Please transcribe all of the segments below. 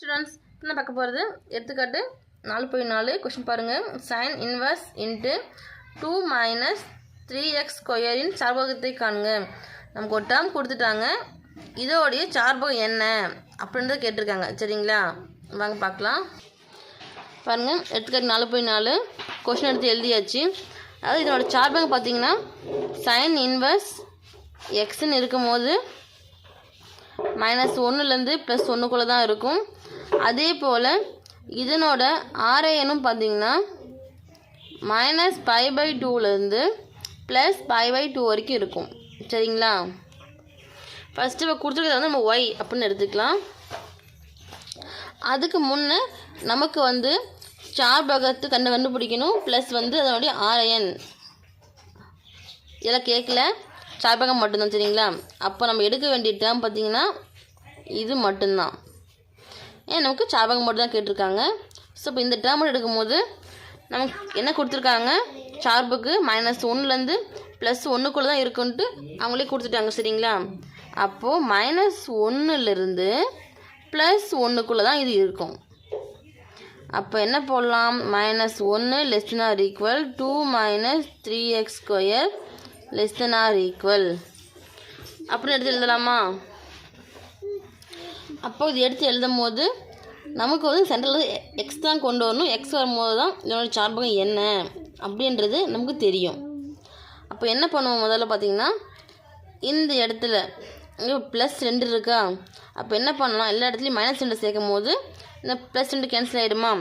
Students என்ன பார்க்க போகிறது எடுத்துக்காட்டு நாலு போய் நாலு கொஷின் பாருங்கள் sine inverse into two minus three x ஸ்கொயரின் சார்பகத்தை காணுங்க. நமக்கு ஒரு டேர்ம் கொடுத்துட்டாங்க. இதோடைய சார்பகம் என்ன? அப்படின்றத கேட்டிருக்காங்க. சரிங்களா? வாங்க பார்க்கலாம். பாருங்கள் எடுத்துக்காட்டு நாலு போய் நாலு கொஷின் எடுத்து எழுதியாச்சு. அதாவது இதனோட சார்பகம் பார்த்தீங்கன்னா சைன் இன்வர்ஸ் எக்ஸ்ன்னு இருக்கும்போது மைனஸ் ஒன்றுலேருந்து ப்ளஸ் ஒன்றுக்குள்ளே தான் இருக்கும். அதே போல் இதனோட ஆர்ஐஎனும் பார்த்தீங்கன்னா மைனஸ் பை பை டூலேருந்து ப்ளஸ் பை பை டூ வரைக்கும் இருக்கும். சரிங்களா? ஃபஸ்ட்டு இப்போ கொடுத்துருக்கத வந்து நம்ம ஒய் அப்படின்னு எடுத்துக்கலாம். அதுக்கு முன்னே நமக்கு வந்து சார்பகத்து கண்டு கண்டுபிடிக்கணும் ப்ளஸ் வந்து அதனுடைய ஆர்ஐஎன் இதெல்லாம் கேட்கல. சார்பகம் மட்டும்தான் சரிங்களா? அப்போ நம்ம எடுக்க வேண்டிய டேர்ம் பார்த்தீங்கன்னா இது மட்டும்தான். ஏன் நமக்கு சாபகம் மட்டும் தான் கேட்டிருக்காங்க. ஸோ இப்போ இந்த டேர்மில் எடுக்கும்போது நமக்கு என்ன கொடுத்துருக்காங்க? சார்புக்கு மைனஸ் ஒன்றுலேருந்து ப்ளஸ் ஒன்றுக்குள்ளே தான் இருக்குன்ட்டு அவங்களே கொடுத்துட்டாங்க சரிங்களா? அப்போது மைனஸ் ஒன்றுலேருந்து ப்ளஸ் ஒன்றுக்குள்ளே தான் இது இருக்கும். அப்போ என்ன போடலாம்? மைனஸ் ஒன்று less than or equal to minus three x square less than or equal அப்படின்னு எடுத்து எழுதலாமா? அப்போ இது எடுத்து எழுதும் போது நமக்கு வந்து சென்டரில் எக்ஸ் தான் கொண்டு வரணும். எக்ஸ் வரும்போது தான் இதனோட சார்பகம் என்ன அப்படின்றது நமக்கு தெரியும். அப்போ என்ன பண்ணுவோம்? முதல்ல பார்த்தீங்கன்னா இந்த இடத்துல இங்கே ப்ளஸ் ரெண்டு இருக்கா? அப்போ என்ன பண்ணலாம்? எல்லா இடத்துலையும் மைனஸ் ரெண்டு சேர்க்கும் போது இந்த ப்ளஸ் ரெண்டு கேன்சல் ஆகிடுமா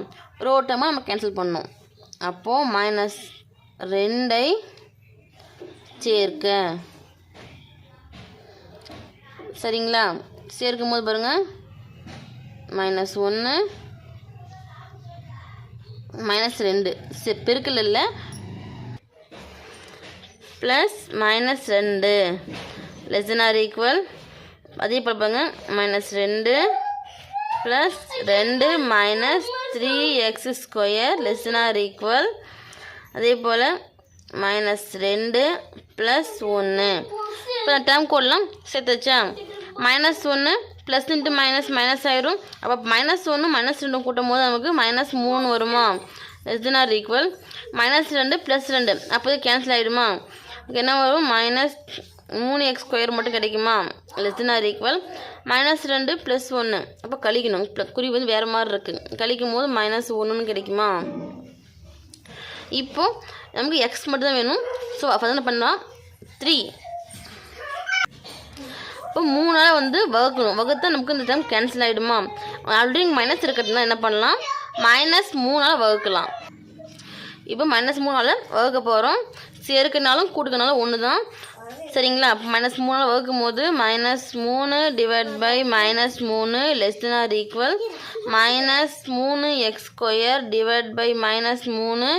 ரோட்டமாக நம்ம கேன்சல் பண்ணோம் அப்போது மைனஸ் ரெண்டை சேர்க்க. சரிங்களா? சேர்க்கும் போது பாருங்கள் மைனஸ் ஒன்று மைனஸ் ரெண்டு. சரி பெருக்கல் இல்லை. ப்ளஸ் மைனஸ் ரெண்டு. லெசன் ஆர் ஈக்குவல் அதே போல் பாருங்க. மைனஸ் ரெண்டு. ப்ளஸ் ரெண்டு minus three x square less than or equal அதே போல் மைனஸ் ரெண்டு ப்ளஸ் ஒன்று இப்போ டேர்ம் கோடெலாம் சேர்த்து வச்சா? மைனஸ் ஒன்று ப்ளஸ் இன்ட்டு மைனஸ் மைனஸ் ஆயிரும். அப்போ மைனஸ் ஒன்று மைனஸ் ரெண்டும் கூட்டும் போது நமக்கு மைனஸ் மூணு வருமா? Less than or equal minus ரெண்டு ப்ளஸ் ரெண்டு. அப்போது கேன்சல் ஆகிடுமா என்ன வரும்? மைனஸ் மூணு எக்ஸ் ஸ்கொயர் மட்டும் கிடைக்குமா? Less than or equal minus ரெண்டு ப்ளஸ் ஒன்று அப்போ கழிக்கணும். ப்ள- குறி வந்து வேறு மாதிரி இருக்குது கழிக்கும் போது மைனஸ் ஒன்றுன்னு கிடைக்குமா? இப்போது நமக்கு எக்ஸ் மட்டும் தான் வேணும். ஸோ அப்போ என்ன பண்ணலாம்? த்ரீ இப்போ மூணு நாளாக வந்து வகுக்கணும். வகுத்தா நமக்கு இந்த டைம் கேன்சல் ஆகிடுமா ஆல்ரெடி மைனஸ் இருக்கிறதுனா என்ன பண்ணலாம்? மைனஸ் மூணால் வகுக்கலாம். இப்போ மைனஸ் மூணால் வகுக்க போகிறோம் சேர்க்கனாலும் கூட்டுக்கனாலும் ஒன்று தான் சரிங்களா? அப்போ மைனஸ் மூணால் வகுக்கும் போது மைனஸ் மூணு டிவைட் பை மைனஸ் மூணு less than or equal minus மூணு x square divide by minus மூணு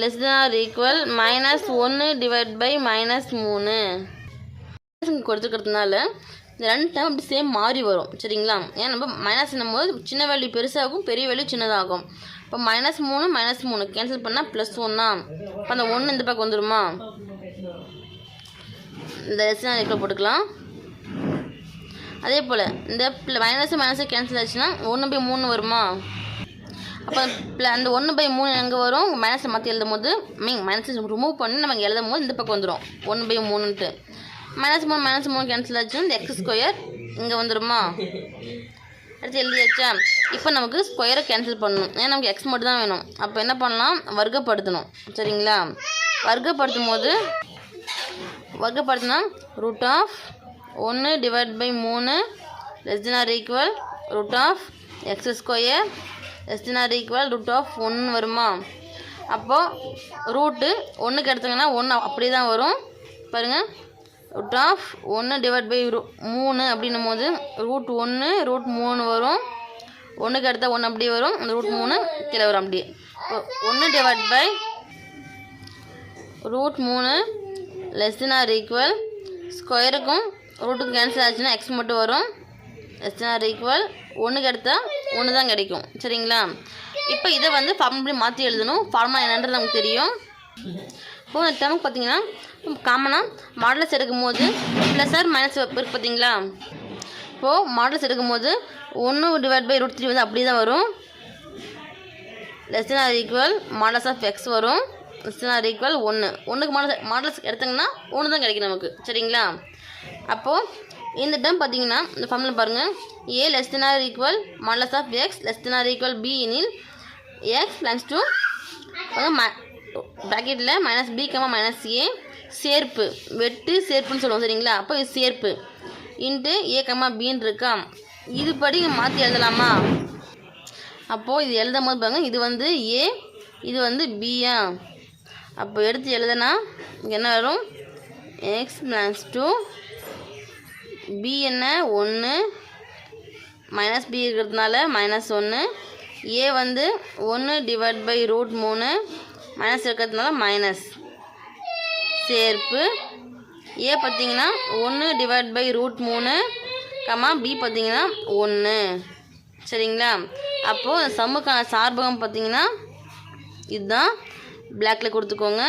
less than or equal minus ஒன்று டிவைட் பை மைனஸ் மூணு. கொடுத்துருக்கிறதுனால இந்த ரெண்டு டைம் அப்படி சேம் மாறி வரும். சரிங்களா? ஏன் நம்ம மைனஸ் போது சின்ன வேல்யூ பெருசாகும் பெரிய வேல்யூ சின்னதாகும். இப்போ மைனஸ் மூணு மைனஸ் மூணு. கேன்சல் பண்ணால் ப்ளஸ் ஒன்றா இப்போ அந்த ஒன்று இந்த பக்கம் வந்துருமா? இந்த ரெசினா இதில் போட்டுக்கலாம். அதே போல் இந்த மைனஸ் மைனஸ் கேன்சல் ஆச்சுன்னா ஒன்று பை மூணு வருமா? அப்போ ப்ள- அந்த ஒன்று பை மூணு எங்கே வரும்? மைனஸை மாற்றி எழுதும் போது மீன் மைனஸை ரிமூவ் பண்ணி நம்ம எழுதும் போது இந்த பக்கம் வந்துடும் ஒன்று பை மூணுன்ட்டு. மைனஸ் மூணு மைனஸ் மூணு கேன்சல் ஆச்சு இந்த எக்ஸ் ஸ்கொயர் இங்கே வந்துடுமா அடுத்து எழுதியாச்சா? இப்போ நமக்கு ஸ்கொயரை கேன்சல் பண்ணணும். ஏன்னா நமக்கு எக்ஸ் மட்டும் தான் வேணும். அப்போ என்ன பண்ணலாம்? வர்க்கப்படுத்தணும். சரிங்களா? வர்க்கப்படுத்தும் போது வர்க்கப்படுத்தினா ரூட் ஆஃப் ஒன்று டிவைட் பை மூணு less than or equal root of x square less than or equal root of ஒன்று வருமா? அப்போது ரூட்டு ஒன்றுக்கு எடுத்தோங்கன்னா ஒன்று அப்படியே தான் வரும். பாருங்கள் ரூட் ஆஃப் ஒன்று டிவைட் பை ரூ மூணு அப்படின்னும் போது ரூட் ஒன்று ரூட் மூணு வரும். ஒன்றுக்கு எடுத்தால் ஒன்று அப்படியே வரும். அந்த ரூட் மூணு கீழே வரும் அப்படியே. ஒன்று டிவைட் பை ரூட் மூணு லெஸ் தென் ஆர் ஈக்குவல் ஸ்கொயருக்கும் ரூட்டுக்கும் கேன்சல் ஆச்சுன்னா எக்ஸ் மட்டும் வரும். லெஸ் தென் ஆர் ஈக்குவல் ஒன்றுக்கு எடுத்தால் ஒன்று தான் கிடைக்கும். சரிங்களா? இப்போ இதை வந்து ஃபார்முலா மாற்றி எழுதணும். ஃபார்முலா என்னன்றது நமக்கு தெரியும். மூணு டேர்முக்கு பார்த்தீங்கன்னா காமனாக மாடலஸ் எடுக்கும்போது ப்ளஸ் ஆர் மைனஸ் இருக்குது பார்த்தீங்களா? இப்போது மாடல்ஸ் எடுக்கும்போது ஒன்று டிவைட் பை ரூட் த்ரீ வந்து அப்படி தான் வரும் less or equal modulus of x வரும். லெஸ் ஆர் ஈக்குவல் ஒன்று ஒன்றுக்கு மாடல் மாடல்ஸ் எடுத்தாங்கன்னா ஒன்று தான் கிடைக்கும் நமக்கு. சரிங்களா? அப்போது இந்த டேம் பார்த்தீங்கன்னா இந்த ஃபார்மில் பாருங்கள் a less or equal modulus of x less or equal b எனில் எக்ஸ் பிளஸ் டூ ப்ராக்கெட்டில் minus b comma minus a சேர்ப்பு. வெட்டு சேர்ப்புன்னு சொல்லுவோம் சரிங்களா? அப்போ இது சேர்ப்பு. இன்ட்டு ஏ கம்மா பின்னு இருக்கா? இதுபடி மாற்றி எழுதலாமா? அப்போது இது எழுதும் போது பாருங்க இது வந்து ஏ இது வந்து பியா அப்போ எடுத்து எழுதுனா என்ன வரும்? எக்ஸ் ப்ளஸ் டூ பி என்ன? ஒன்று மைனஸ் பி இருக்கிறதுனால மைனஸ் ஒன்று ஏ வந்து ஒன்று டிவைட் பை ரூட் மூணு. மைனஸ் இருக்கிறதுனால மைனஸ் சேர்ப்பு. ஏ பார்த்தீங்கன்னா ஒன்று டிவைட் பை ரூட் மூணு கமா பி பார்த்தீங்கன்னா ஒன்று சரிங்களா? அப்போது சம்முக்கான சார்பகம் பார்த்தீங்கன்னா இதுதான். பிளாக்ல கொடுத்துக்கோங்க.